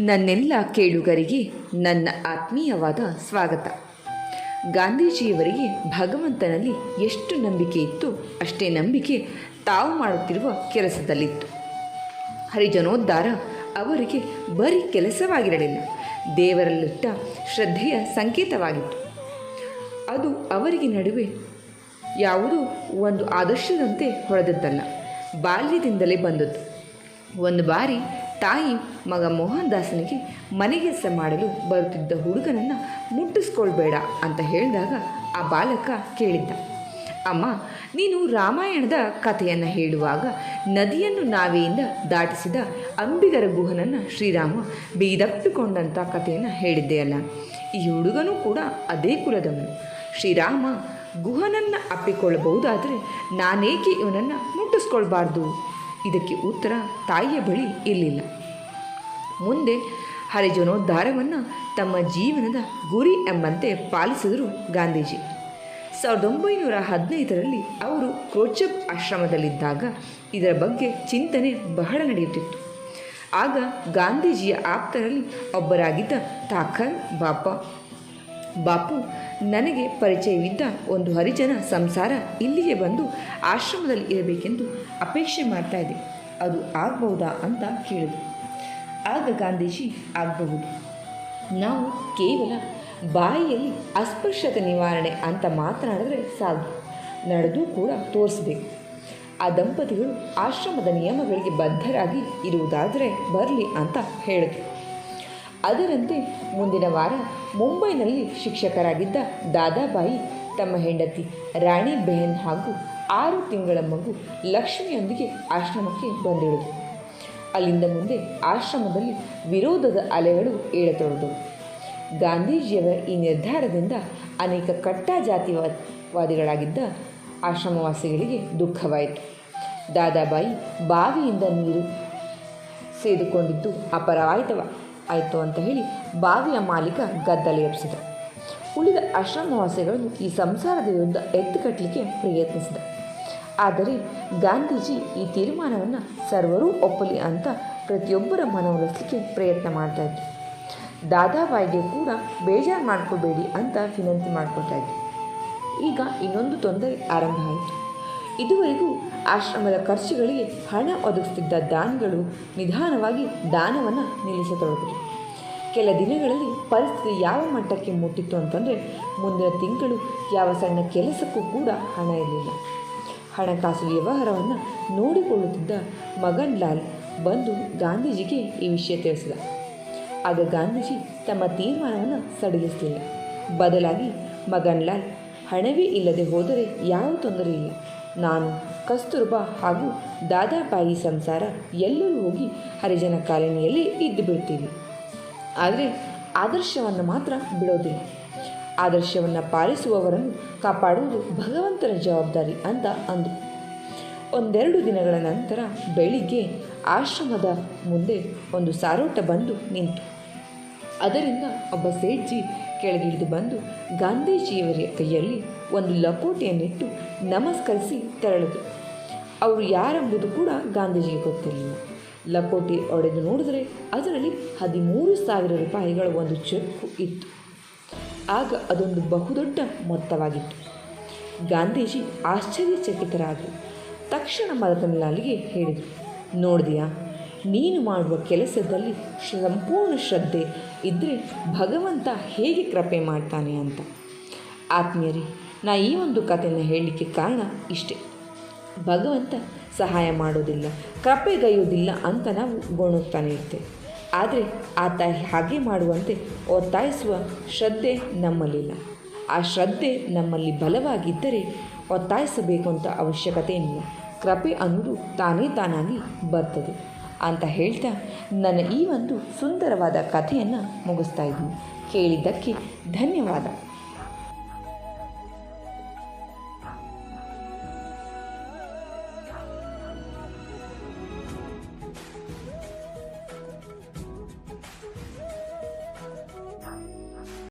ನನ್ನೆಲ್ಲ ಕೇಳುಗರಿಗೆ ನನ್ನ ಆತ್ಮೀಯವಾದ ಸ್ವಾಗತ. ಗಾಂಧೀಜಿಯವರಿಗೆ ಭಗವಂತನಲ್ಲಿ ಎಷ್ಟು ನಂಬಿಕೆ ಇತ್ತು ಅಷ್ಟೇ ನಂಬಿಕೆ ತಾವು ಮಾಡುತ್ತಿರುವ ಕೆಲಸದಲ್ಲಿತ್ತು. ಹರಿಜನೋದ್ಧಾರ ಅವರಿಗೆ ಬರೀ ಕೆಲಸವಾಗಿರಲಿಲ್ಲ. ದೇವರಲ್ಲಿಟ್ಟ ಶ್ರದ್ಧೆಯ ಸಂಕೇತವಾಗಿತ್ತು. ಅದು ಅವರಿಗೆ ನಡುವೆ ಯಾವುದೋ ಒಂದು ಆದರ್ಶದಂತೆ ಹೊರದದ್ದಲ್ಲ. ಬಾಲ್ಯದಿಂದಲೇ ಬಂದದ್ದು. ಒಂದು ಬಾರಿ ತಾಯಿ ಮಗ ಮೋಹನ್ ದಾಸನಿಗೆ ಮನೆಗೆಲಸ ಮಾಡಲು ಬರುತ್ತಿದ್ದ ಹುಡುಗನನ್ನು ಮುಟ್ಟಿಸ್ಕೊಳ್ಬೇಡ ಅಂತ ಹೇಳಿದಾಗ ಆ ಬಾಲಕ ಕೇಳಿದ್ದ. ಅಮ್ಮ, ನೀನು ರಾಮಾಯಣದ ಕಥೆಯನ್ನು ಹೇಳುವಾಗ ನದಿಯನ್ನು ನಾವೆಯಿಂದ ದಾಟಿಸಿದ ಅಂಬಿಗರ ಗುಹನನ್ನು ಶ್ರೀರಾಮ ಬೀದಪ್ಪಿಕೊಂಡಂಥ ಕಥೆಯನ್ನು ಹೇಳಿದ್ದೆಯಲ್ಲ. ಈ ಹುಡುಗನೂ ಕೂಡ ಅದೇ ಕುಲದವನು. ಶ್ರೀರಾಮ ಗುಹನನ್ನು ಅಪ್ಪಿಕೊಳ್ಳಬಹುದಾದರೆ ನಾನೇಕೆ ಇವನನ್ನು ಮುಟ್ಟಿಸ್ಕೊಳ್ಬಾರ್ದು? ಇದಕ್ಕೆ ಉತ್ತರ ತಾಯಿಯ ಬಳಿ ಇರಲಿಲ್ಲ. ಮುಂದೆ ಹರಿಜನೋದ್ಧಾರವನ್ನು ತಮ್ಮ ಜೀವನದ ಗುರಿ ಎಂಬಂತೆ ಪಾಲಿಸಿದರು ಗಾಂಧೀಜಿ. ಸಾವಿರದ ಒಂಬೈನೂರ ಹದಿನೈದರಲ್ಲಿ ಅವರು ಕ್ರೋಚಪ್ ಆಶ್ರಮದಲ್ಲಿದ್ದಾಗ ಇದರ ಬಗ್ಗೆ ಚಿಂತನೆ ಬಹಳ ನಡೆಯುತ್ತಿತ್ತು. ಆಗ ಗಾಂಧೀಜಿಯ ಆಪ್ತರಲ್ಲಿ ಒಬ್ಬರಾಗಿದ್ದ ತಾಖರ್ ಬಾಪ. ಬಾಪು ನನಗೆ ಪರಿಚಯವಿದ್ದ ಒಂದು ಹರಿಜನ ಸಂಸಾರ ಇಲ್ಲಿಗೆ ಬಂದು ಆಶ್ರಮದಲ್ಲಿ ಇರಬೇಕೆಂದು ಅಪೇಕ್ಷೆ ಮಾಡ್ತಾ ಇದೆ. ಅದು ಆಗಬಹುದಾ ಅಂತ ಕೇಳಿದರು ಆಗ ಗಾಂಧೀಜಿ ಆಗಬಹುದು. ನಾವು ಕೇವಲ ಬಾಯಿಯಲ್ಲಿ ಅಸ್ಪೃಶ್ಯತೆ ನಿವಾರಣೆ ಅಂತ ಮಾತನಾಡಿದ್ರೆ ಸಾಕು ನಡೆದು ಕೂಡ ತೋರಿಸ್ಬೇಕು. ಆ ದಂಪತಿಗಳು ಆಶ್ರಮದ ನಿಯಮಗಳಿಗೆ ಬದ್ಧರಾಗಿ ಇರುವುದಾದರೆ ಬರಲಿ ಅಂತ ಹೇಳಿದರು. ಅದರಂತೆ ಮುಂದಿನ ವಾರ ಮುಂಬೈನಲ್ಲಿ ಶಿಕ್ಷಕರಾಗಿದ್ದ ದಾದಾಬಾಯಿ, ತಮ್ಮ ಹೆಂಡತಿ ರಾಣಿ ಬೆಹನ್ ಹಾಗೂ ಆರು ತಿಂಗಳ ಮಗು ಲಕ್ಷ್ಮಿಯೊಂದಿಗೆ ಆಶ್ರಮಕ್ಕೆ ಬಂದಿಳಿದರು. ಅಲ್ಲಿಂದ ಮುಂದೆ ಆಶ್ರಮದಲ್ಲಿ ವಿರೋಧದ ಅಲೆಗಳು ಏಳತೊಡದವು ಗಾಂಧೀಜಿಯವರ ಈ ನಿರ್ಧಾರದಿಂದ ಅನೇಕ ಕಟ್ಟ ಜಾತಿವಾದಿಗಳಾಗಿದ್ದ ಆಶ್ರಮವಾಸಿಗಳಿಗೆ ದುಃಖವಾಯಿತು. ದಾದಾಬಾಯಿ ಬಾವಿಯಿಂದ ನೀರು ಸೇದುಕೊಂಡಿದ್ದು ಅಪರಾಯಿತವ ಆಯಿತು ಅಂತ ಹೇಳಿ ಬಾವಿಯ ಮಾಲೀಕ ಗದ್ದಲ ಎಬ್ಬಿಸಿದ. ಉಳಿದ ಆಶ್ರಮವಾಸಿಗಳು ಈ ಸಂಸಾರದ ವಿರುದ್ಧ ಎತ್ತುಕಟ್ಟಲಿಕ್ಕೆ ಪ್ರಯತ್ನಿಸಿದ. ಆದರೆ ಗಾಂಧೀಜಿ ಈ ತೀರ್ಮಾನವನ್ನು ಸರ್ವರೂ ಒಪ್ಪಲಿ ಅಂತ ಪ್ರತಿಯೊಬ್ಬರ ಮನವೊಲಿಸಲಿಕ್ಕೆ ಪ್ರಯತ್ನ ಮಾಡ್ತಾ ಇದ್ರು. ದಾದಾಬಾಯಿಗೆ ಕೂಡ ಬೇಜಾರು ಮಾಡ್ಕೋಬೇಡಿ ಅಂತ ವಿನಂತಿ ಮಾಡ್ಕೊಳ್ತಾ ಇದ್ರು. ಈಗ ಇನ್ನೊಂದು ತೊಂದರೆ ಆರಂಭ ಆಯಿತು. ಇದುವರೆಗೂ ಆಶ್ರಮದ ಖರ್ಚುಗಳಿಗೆ ಹಣ ಒದಗಿಸ್ತಿದ್ದ ದಾನಿಗಳು ನಿಧಾನವಾಗಿ ದಾನವನ್ನು ನಿಲ್ಲಿಸತೊಡಗಿದರು. ಕೆಲ ದಿನಗಳಲ್ಲಿ ಪರಿಸ್ಥಿತಿ ಯಾವ ಮಟ್ಟಕ್ಕೆ ಮುಟ್ಟಿತ್ತು ಅಂತಂದರೆ ಮುಂದಿನ ತಿಂಗಳು ಯಾವ ಸಣ್ಣ ಕೆಲಸಕ್ಕೂ ಕೂಡ ಹಣ ಇರಲಿಲ್ಲ. ಹಣಕಾಸು ವ್ಯವಹಾರವನ್ನು ನೋಡಿಕೊಳ್ಳುತ್ತಿದ್ದ ಮಗನ್ ಲಾಲ್ ಬಂದು ಗಾಂಧೀಜಿಗೆ ಈ ವಿಷಯ ತಿಳಿಸಿದ. ಆಗ ಗಾಂಧೀಜಿ ತಮ್ಮ ತೀರ್ಮಾನವನ್ನು ಸಡಿಲಿಸಲಿಲ್ಲ. ಬದಲಾಗಿ ಮಗನ್ ಲಾಲ್ ಹಣವೇ ಇಲ್ಲದೆ ಹೋದರೆ ಯಾವ ತೊಂದರೆ ಇಲ್ಲ. ನಾನು, ಕಸ್ತೂರ್ಬಾ ಹಾಗೂ ದಾದಾಬಾಯಿ ಸಂಸಾರ ಎಲ್ಲರೂ ಹೋಗಿ ಹರಿಜನ ಕಾಲೋನಿಯಲ್ಲಿ ಇದ್ದು ಬಿಡ್ತೀವಿ ಆದರೆ ಆದರ್ಶವನ್ನು ಮಾತ್ರ ಬಿಡೋದಿಲ್ಲ. ಆದರ್ಶವನ್ನು ಪಾಲಿಸುವವರನ್ನು ಕಾಪಾಡುವುದು ಭಗವಂತನ ಜವಾಬ್ದಾರಿ ಅಂತ ಅಂದರು. ಒಂದೆರಡು ದಿನಗಳ ನಂತರ ಬೆಳಿಗ್ಗೆ ಆಶ್ರಮದ ಮುಂದೆ ಒಂದು ಸಾರೋಟ ಬಂದು ನಿಂತು. ಅದರಿಂದ ಒಬ್ಬ ಸೇಠ್ಜಿ ಕೆಳಗಿಳಿದು ಬಂದು ಗಾಂಧೀಜಿಯವರ ಕೈಯಲ್ಲಿ ಒಂದು ಲಕೋಟೆಯನ್ನಿಟ್ಟು ನಮಸ್ಕರಿಸಿ ತೆರಳಿದರು. ಅವರು ಯಾರೆಂಬುದು ಕೂಡ ಗಾಂಧೀಜಿಗೆ ಗೊತ್ತಿರಲಿಲ್ಲ. ಲಕೋಟೆ ಒಡೆದು ನೋಡಿದರೆ ಅದರಲ್ಲಿ ಹದಿಮೂರು ಸಾವಿರ ರೂಪಾಯಿಗಳ ಒಂದು ಚೆಕ್ಕು ಇತ್ತು. ಆಗ ಅದೊಂದು ಬಹುದೊಡ್ಡ ಮೊತ್ತವಾಗಿತ್ತು. ಗಾಂಧೀಜಿ ಆಶ್ಚರ್ಯಚಕಿತರಾದರು ತಕ್ಷಣ ಮದಕನ್ಲಾಲ್ಗೆ ಹೇಳಿದರು, ನೋಡಿದೆಯಾ, ನೀನು ಮಾಡುವ ಕೆಲಸದಲ್ಲಿ ಸಂಪೂರ್ಣ ಶ್ರದ್ಧೆ ಇದ್ದರೆ ಭಗವಂತ ಹೇಗೆ ಕೃಪೆ ಮಾಡ್ತಾನೆ ಅಂತ. ಆತ್ಮೀಯರೇ, ನಾ ಈ ಒಂದು ಕಥೆಯನ್ನು ಹೇಳಲಿಕ್ಕೆ ಕಾರಣ ಇಷ್ಟೇ. ಭಗವಂತ ಸಹಾಯ ಮಾಡೋದಿಲ್ಲ ಕೃಪೆಗೈಯೋದಿಲ್ಲ ಅಂತ ನಾವು ಗೋಣುತ್ತಾನೆ ಇರ್ತೇವೆ ಆದರೆ ಆತ ಹಾಗೆ ಮಾಡುವಂತೆ ಒತ್ತಾಯಿಸುವ ಶ್ರದ್ಧೆ ನಮ್ಮಲ್ಲಿಲ್ಲ. ಆ ಶ್ರದ್ಧೆ ನಮ್ಮಲ್ಲಿ ಬಲವಾಗಿದ್ದರೆ ಒತ್ತಾಯಿಸಬೇಕು ಅಂತ ಅವಶ್ಯಕತೆ ಇಲ್ಲ ಕೃಪೆ ಅನ್ನೋದು ತಾನೇ ತಾನಾಗಿ ಬರ್ತದೆ. ಅಂತ ಹೇಳ್ತಾ ನನ್ನ ಈ ಒಂದು ಸುಂದರವಾದ ಕಥೆಯನ್ನು ಮುಗಿಸ್ತಾ ಇದ್ದೀನಿ. ಕೇಳಿದ್ದಕ್ಕೆ ಧನ್ಯವಾದ.